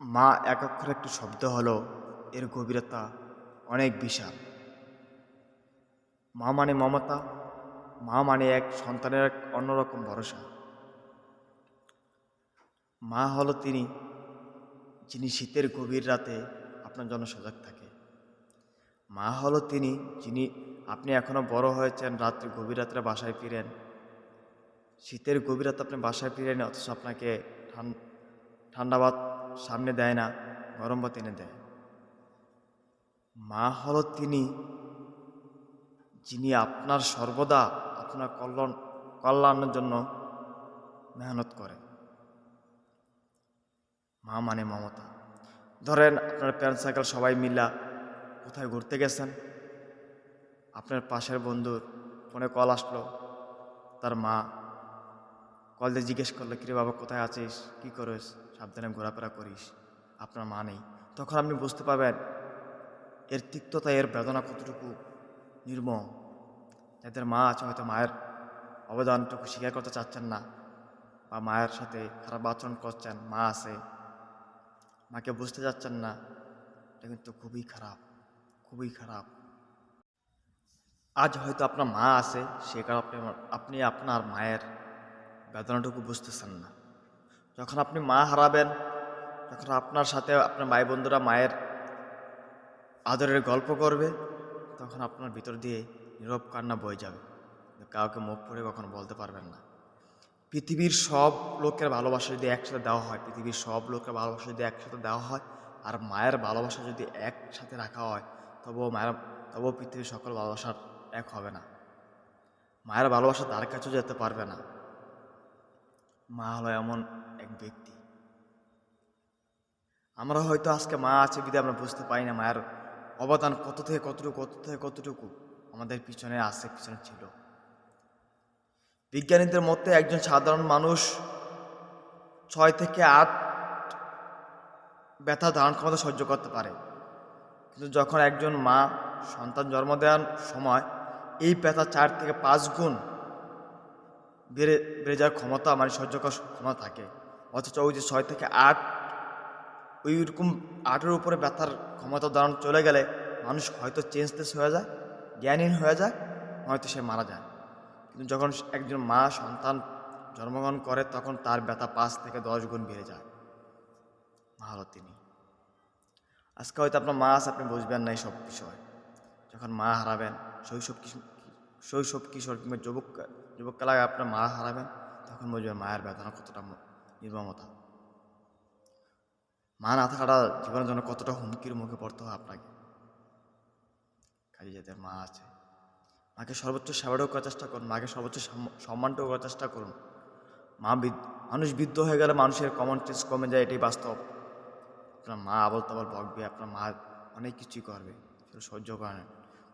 মা এক অক্ষরে একটি শব্দ হলো, এর গভীরতা অনেক বিশাল। মা মানে মমতা, মা মানে এক সন্তানের এক অন্যরকম ভরসা। মা হলো তিনি, যিনি শীতের গভীর রাতে আপনার জন্য সজাগ থাকে। মা হলো তিনি, যিনি আপনি এখনও বড় হয়েছেন, রাত্রে গভীর রাত্রে বাসায় ফিরেন। শীতের গভীর রাতে আপনি বাসায় ফিরেন, অথচ আপনাকে ঠান- ঠান্ডা ভাত সামনে দেয় না, গরম ভাত এনে দেয়। মা হলো তিনি, যিনি আপনার সর্বদা আপনার কল্যাণ, কল্যাণের জন্য মেহনত করে মা মানে মমতা। ধরেন আপনার প্যান্ট সাইকেল সবাই মিলা কোথায় ঘুরতে গেছেন? আপনার পাশের বন্ধুর ফোনে কল আসলো, তার মা কল দিয়ে জিজ্ঞেস করল, কিরে বাবা, কোথায় আছিস? কি করিস? সাবধানে ঘোরাফেরা করিস। আপনার মা নেই। তখন আপনি বুঝতে পারবেন, এর তিক্ততা, এর বেদনা কতটুকু নির্মম। যাদের মা আছে হয়তো মায়ের অবদানটুকু স্বীকার করতে চাচ্ছেন না বা মায়ের সাথে খারাপ আচরণ করছেন, মা আছে, মাকে বুঝতে যাচ্ছেন না, এটা কিন্তু খুবই খারাপ খুবই খারাপ। আজ হয়তো আপনার মা আছে, সে কারণে আপনি আপনার মায়ের বেদনাটুকু বুঝতেছেন না। যখন আপনি মা হারাবেন তখন আপনার সাথে আপনার ভাই বন্ধুরা মায়ের আদরের গল্প করবে, তখন আপনার ভিতর দিয়ে নীরব কান্না বয়ে যাবে। কাউকে মুখ পড়ে কখনো বলতে পারবেন না। পৃথিবীর সব লোকের ভালোবাসা যদি একসাথে দেওয়া হয়, পৃথিবীর সব লোকের ভালোবাসা যদি একসাথে দেওয়া হয়, আর মায়ের ভালোবাসা যদি একসাথে রাখা হয়, তবুও মায়ের, তবুও পৃথিবীর সকল ভালোবাসার এক হবে না। মায়ের ভালোবাসা তার কাছেও যেতে পারবে না। মা হলো এমন এক ব্যক্তি। আমরা হয়তো আজকে মা আছে বিধে আমরা বুঝতে পারি না, মায়ের অবদান কত থেকে কতটুকু, কত থেকে কতটুকু আমাদের পিছনে আছে, পিছনে ছিল। বিজ্ঞানীদের মতে একজন সাধারণ মানুষ ছয় থেকে আট ব্যথা ধারণ ক্ষমতা সহ্য করতে পারে। কিন্তু যখন একজন মা সন্তান জন্ম দেওয়ার সময় এই ব্যথা চার থেকে পাঁচ গুণ বেড়ে বেড়ে যাওয়ার ক্ষমতা মানে সহ্য করার ক্ষমতা থাকে। অথচ ওই যে ছয় থেকে আট, ওই রকম আটের উপরে ব্যথার ক্ষমতা ধারণ চলে গেলে মানুষ হয়তো চেঞ্জলেস হয়ে যায়, জ্ঞানহীন হয়ে যায়, হয়তো সে মারা যায়। কিন্তু যখন একজন মা সন্তান জন্মগ্রহণ করে, তখন তার ব্যথা পাঁচ থেকে দশ গুণ বেড়ে যায়। হলো তিনি। আজকে হয়তো আপনার মা আছে, আপনি বুঝবেন না সব বিষয়। যখন মা হারাবেন, শৈশব কিশোর শৈশব কিশোর কিংবা যুবক যুবককালায় আপনার মা হারাবেন, তখন বুঝবেন মায়ের বেদনা কতটা নির্মমতা। মা না থাকাটা জীবনের জন্য কতটা হুমকির মুখে পড়তে হয় আপনাকে? কাজে যাদের মা আছে। মাকে সর্বোচ্চ সেবাটাও করার চেষ্টা করুন, মাকে সর্বোচ্চ সম্মানটাও করার চেষ্টা করুন। মা মানুষ বৃদ্ধ হয়ে গেলে মানুষের কমন টেস্ট কমে যায়, এটাই বাস্তব। আপনার মা আবল তাবল বকবে, আপনার মা অনেক কিছুই করবে সহ্য করেন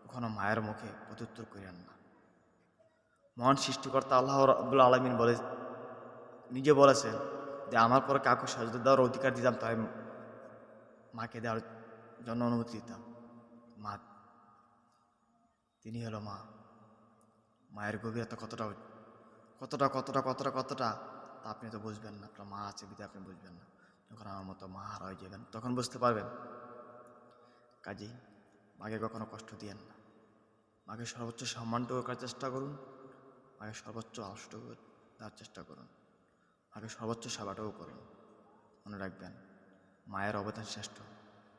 কখনো মায়ের মুখে প্রত্যুত্তর করেন না। মহান সৃষ্টিকর্তা আল্লাহ রব্বুল আলমিন বলে, নিজে বলেছেন যে আমার পরে কাউকে সজদা দেওয়ার অধিকার দিতাম, তাই মাকে দেওয়ার জন্য অনুমতি দিতাম। মা, তিনি হলো মা। মায়ের গভীরতা কতটা কতটা কতটা কতটা কতটা, তা আপনি তো বুঝবেন না। আপনার মা আছে বিধে আপনি বুঝবেন না। যখন আমার মতো মা হারা হয়ে যাবেন, তখন বুঝতে পারবেন। কাজেই মাকে কখনো কষ্ট দিয়েন না। মাকে সর্বোচ্চ সম্মানটুকু করার চেষ্টা করুন। মাকে সর্বোচ্চ আলসটুকু দেওয়ার চেষ্টা করুন। মাকে সর্বোচ্চ সেবাটাও করুন মনে রাখবেন, মায়ের অবদান শ্রেষ্ঠ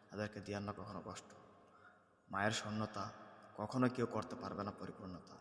তাদেরকে দেওয়ার না কখনো কষ্ট। মায়ের শূন্যতা কখনো কেউ করতে পারবে না পরিপূর্ণতা।